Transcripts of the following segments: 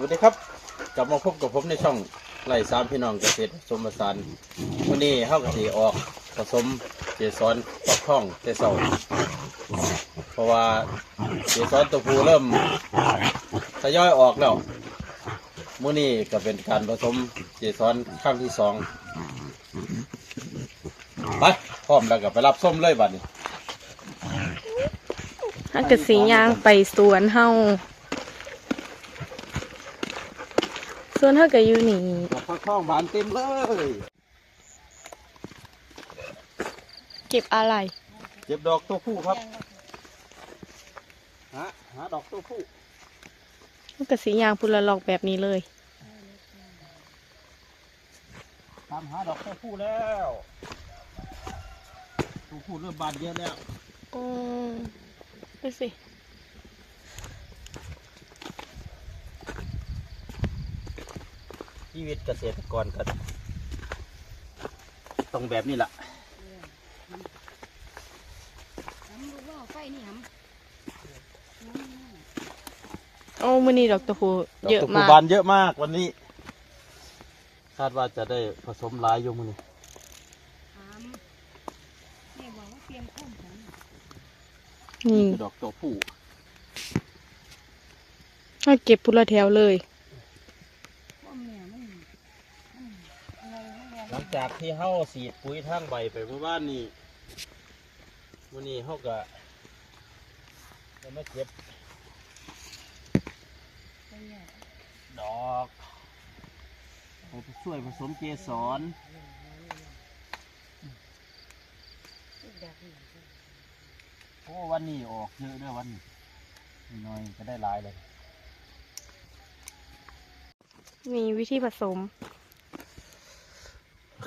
วัสดีครับ กลับมาพบกับผมในช่องไล่สามพี่น้องเกษตรสมผสานวันนี้เฮากะสิออกผสมเกสรปักท่องเตเสาเพราะว่าเกสรตัวผู้เริ่มทยอยออกแล้วมื้อนี้ก็เป็นการผสมเกสรครั้งที่สองไปพร้อมแล้วก็ไปรับส้มเลยบัดนี้ถ้าเกิดสียางไปสวนเฮา สวนเฮาก็อยู่นี่ปักท่องบานเต็มเลย เก็บอะไร เก็บดอกตัวผู้ครับ หาหาดอกตัวผู้มันก็สียางพุละลอกแบบนี้เลย ตามหาดอกตัวผู้แล้วตัวผู้เริ่มบานเยอะแล้ว อืมดูสิ ชีวิตเกษตรกรก็ต้องแบบนี้แหละน้ำลูกล่อไฟนี่หโอ้มื้อนี้ดอกตะพูเยอะดกตัวมาผู้กบานเยอะมากวันนี้ คาดว่าจะได้ผสมหลายอยู่มือนี้ำถามแม่บอกว่าเตรียมข้มฉันนี่คือดอกตัวผู้เฮาเก็บพุละแถวเลย ข้มเนี่ยมันมันอะไรของแม่ หลัง จากที่เฮาสีดปุ๋ยทางใบไปเมื่อวานนี้วันนี้เฮาก็จะมาเก็บดอกไปช่วยผสมเกสรลูกดักนี่โอ้วันนี้ออกเยอะด้วยวันนี้น้อยก็ได้หลายเลย มีวิธีผสม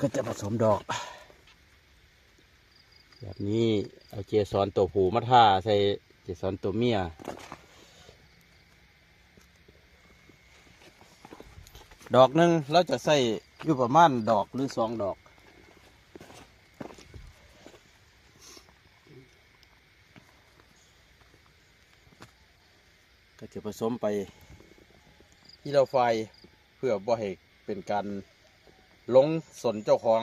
ก็จะผสมดอก แบบนี้เอาเกสรตัวผู้มาท่าใส่เกสรตัวเมียดอกหนึ่งเราจะใส่อยู่ประมาณดอกหรือสองดอก ก็จะผสมไปที่เราไฟเพื่อบ่ให้เป็นการ หลงสนเจ้าของ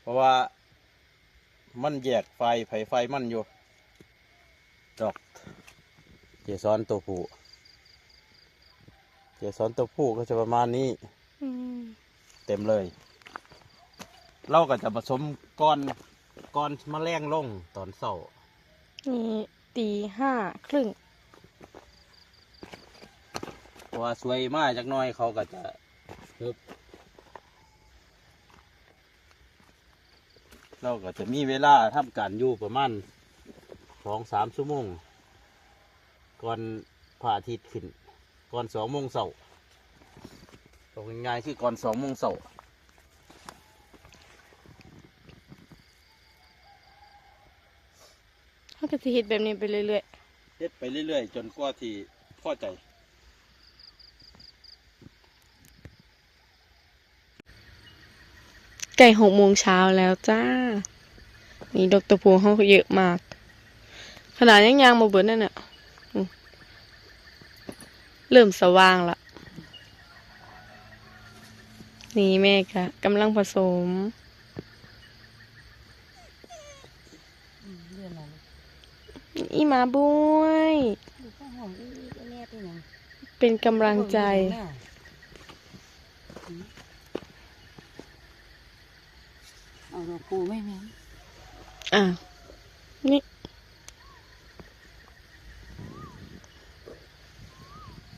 เพราะว่ามันแยกไฟไผไฟมันอยู่ ดอกเกสรตัวผู้เกสรตัวผู้ก็จะประมาณนี้อืมเต็มเลย เราก็จะผสมก้อนก้อนมะแรงลงตอนเสาร์นี่ตีห้าครึ่งเพราะว่าสวยมากจักหน้อยเขาก็จะฮึบ เราก็จะมีเวลาทำการอยู่ประมาณสองสามชั่วโมง ก่อนพระอาทิตย์ขึ้น ก่อนสองโมงเสาร์ตรงง่ายๆคือก่อนสองโมงเสาร์เฮาก็สิเฮ็ดแบบนี้ไปเรื่อยเฮ็ดไปเรื่อยๆ จนกว่าที่พอใจ ๆไก่หกโมงเช้าแล้วจ้า นี่ดอกตะพูเฮาเยอะมาก ขนาดยังยางมาเบิดนั่นน่ะเริ่มสว่างละ นี่แม่กะกำลังผสมอีหมาบุ้ยเป็นกำลังใจ เอาดอกกูไม่แม่นอะนี่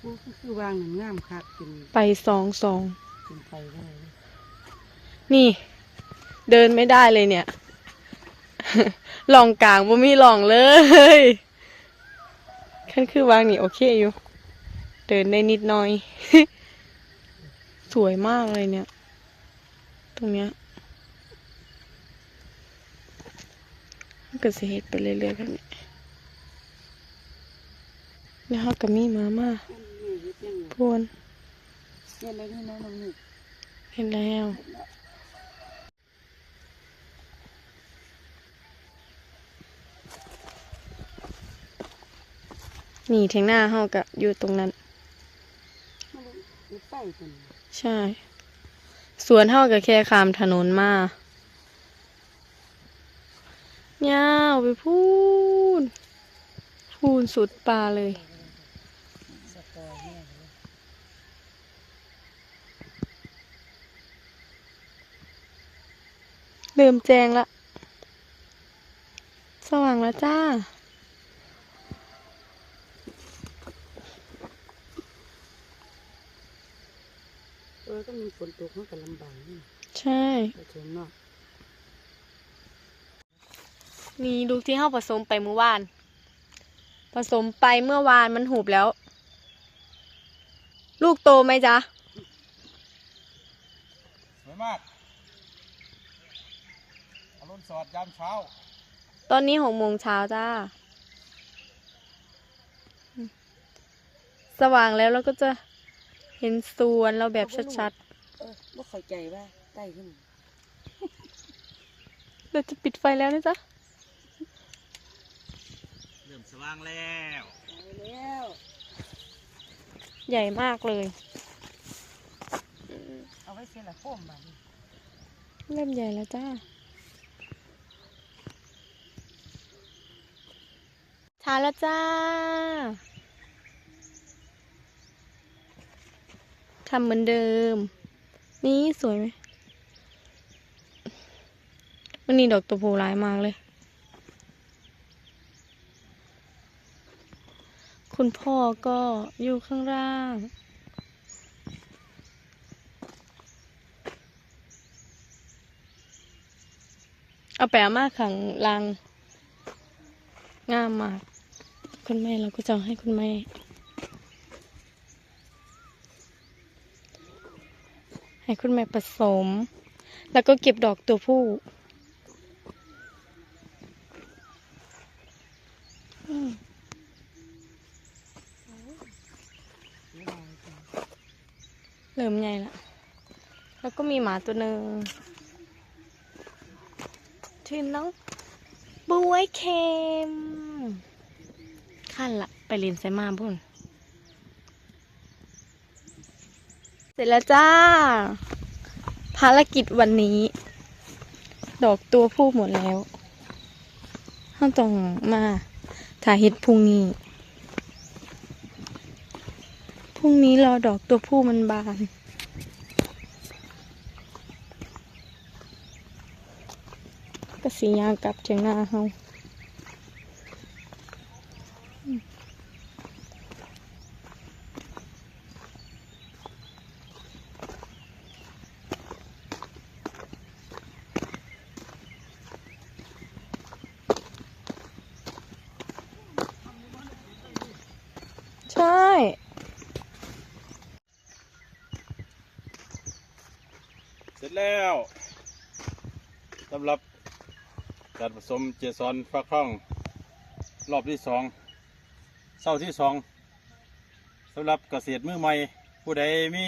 กูก็คือวางหนังงามคักเป็นไปสองสอง เป็นไปได้นี่ เดินไม่ได้เลยเนี่ย ลองกลางบ่มีลองเลยขั้นคือวางนี่โอเคอยู่ เดินได้นิดหน่อย สวยมากเลยเนี่ย ตรงเนี้ยมัน ก็สิเฮ็ดไปเรื่อยๆแบบนี้แล้วเขาก็มีมาม่าอันนี้เฮ็ดยังไงพวนเฮ็ดอะไรนี่นะน้องนี่เห็นแล้วนี่เทียงหน้าเฮาก็อยู่ตรงนั้นไฟกันใช่ สวนเท่ากับแค่ขามถนนมา เงาวไปพูนพูนสุดป่าเลยเริ่มแจงละ สว่างแล้วจ้า เออก็มีฝนตกมันก็ลำบากนี่ใช่ ไปชมเนาะ นี่ลูกที่เข้าผสมไปเมื่อวาน ผสมไปเมื่อวานมันหูบแล้ว ลูกโตไหมจ๊ะสวยมากอรุณสวัสดิ์ยามเช้า ตอนนี้หกโมงเช้าจ้า สว่างแล้วเราก็จะเห็นสวนเราแบบชัดเออบ่เข้าใจว่าใต้ขึ้นๆเราจะปิดไฟแล้วนะจ๊ะเริ่มสว่างแล้วไปแล้วใหญ่มากเลย เอาไว้เสียละโฟมบัดนี้เริ่มใหญ่แล้วจ้าทานแล้วจ้าทำเหมือนเดิม นี่สวยไหม วันนี้ดอกตัวผูร้ายมากเลย คุณพ่อก็อยู่ข้างล่าง เอาไปเอามาขังลังงามมาก คุณแม่เราก็จะให้คุณแม่ให้คุณแม่ผสม แล้วก็เก็บดอกตัวผู้อืม เสียดายจัง เริ่มใหญ่ละ แล้วก็ มีหมาตัวหนึ่งชื่อน้องบวยเค็มขั้นละไปเรียนไซมาบุ่น เสร็จแล้วจ้า ภารกิจวันนี้ ดอกตัวผู้หมดแล้วห้าต้องมาถ่ายเห็ดพรุ่งนี้พรุ่งนี้รอดอกตัวผู้มันบาน ก็สียางกลับเจียงหน้าเฮาใช่เสร็จแล้วสำหรับ การผสมเจสอนฟักทอง รอบที่สองเศร้าที่สองสำหรับเกษตรมือใหม่ ผู้ใดมี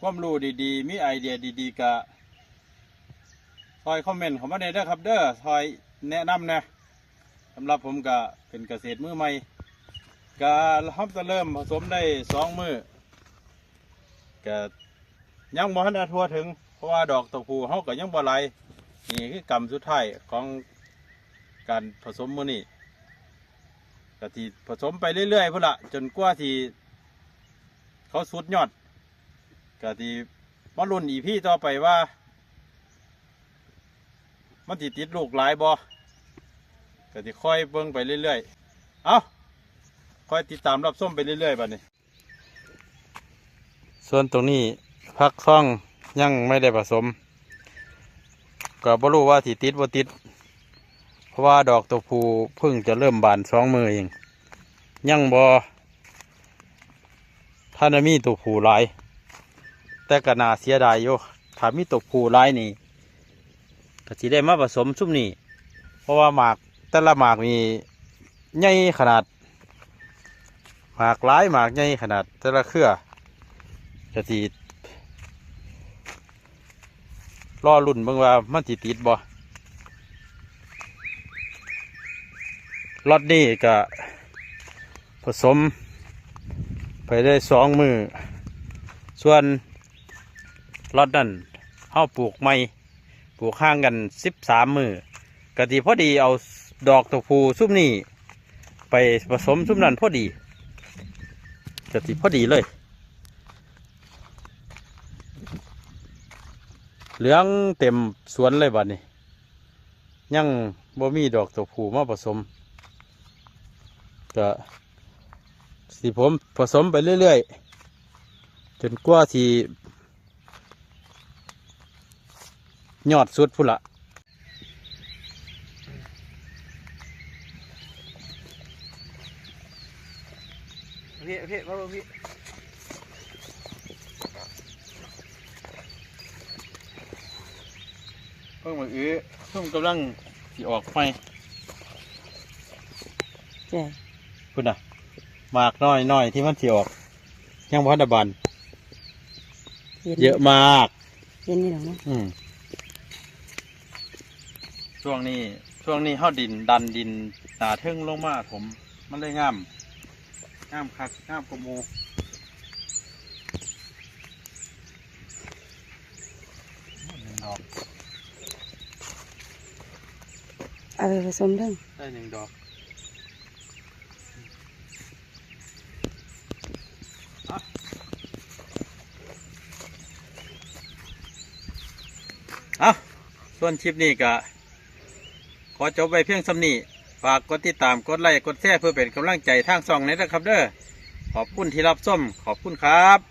ความรู้ดีๆ มีไอเดียดีๆกะคอยคอมเมนต์ข้ามาได้เด้อครับเด้อคอยแนะนำนะสำหรับผมกะเป็นเกษตรมือใหม่กะเราจะเริ่มผสมได้สองมือกะยังบ่ทันทั่วถึง เพราะว่าดอกตะพูเฮาก็ยังบ่ไหล นี่คือกรรมสุดท้ายของการผสมมือนี้ก็ที่ผสมไปเรื่อยๆพุ่นละจนกว่าที่เขาสุดยอดก็ที่มารุ่นอีพี่ต่อไปว่า มันสิติดลูกหลายบ่ก็ที่ค่อยเบิ่งไปเรื่อยๆ เอาค่อยติดตามรับส้มไปเรื่อยๆบัดนี้ ส่วนตรงนี้พักซ่องยังไม่ได้ผสม ก็บ่รู้ว่าสิติดบ่ติด เพราะว่าดอกตัวผู้เพิ่งจะเริ่มบานสองมือเองยังบ่ถ้านมีตัวผู้หลาย แต่ก็น่าเสียดายอยู่ถ้ามีตัวผู้หลายนี่ก็สิได้มาผสมซุ่มนี่เพราะว่าหมากแต่ละหมากนี่ใหญ่ขนาด หมากหลายหมากใหญ่ขนาดแต่ละเครือจะที รอรุ่นเบิ่งว่ามันสิติดบ่รถนี่ก็ผสม ไปได้สองมือ ส่วนรอดนั่นเฮาปลูกไม่ปลูกข้างกันสิบสามมือกะทิพอดีเอาดอกตัวผูซุ่มนี่ไปผสมซุ่มนั่นพอดีกะทิพอดีเลย เหลืองเต็มสวนเลยบัดนี้ ยังบ่มีดอกตัวผูมาผสมก็สิผมผสมไปเรื่อยๆ จนกว่าที่ยอดสุดพุ่นละพี่พี่มาพี่ พิ่งมาอื้อเพิ่งกำลังสิออกไฟใช่พุ่นน่ะหมากน้อยน้อยที่มันสิออก ยังพันธบันเยอะมาก เย็นนี่หรอเนาะอืมช่วงนี้ช่วงนี้เฮาดินดันดินหนาเทึ่งลงมาผม มันเลยงามงามคักงามกว่าหมูหนึ่งดอก เอาไปผสมเรื่องได้หนึ่งดอกเอะส่วนคลิปนี้ก็ขอจบไปเพียงสำนีฝากกดติดตามกดไลค์กดแชร์เพื่อเป็นกำลังใจทางช่องนี้นะครับเด้อขอบคุณที่รับส้มขอบคุณครับ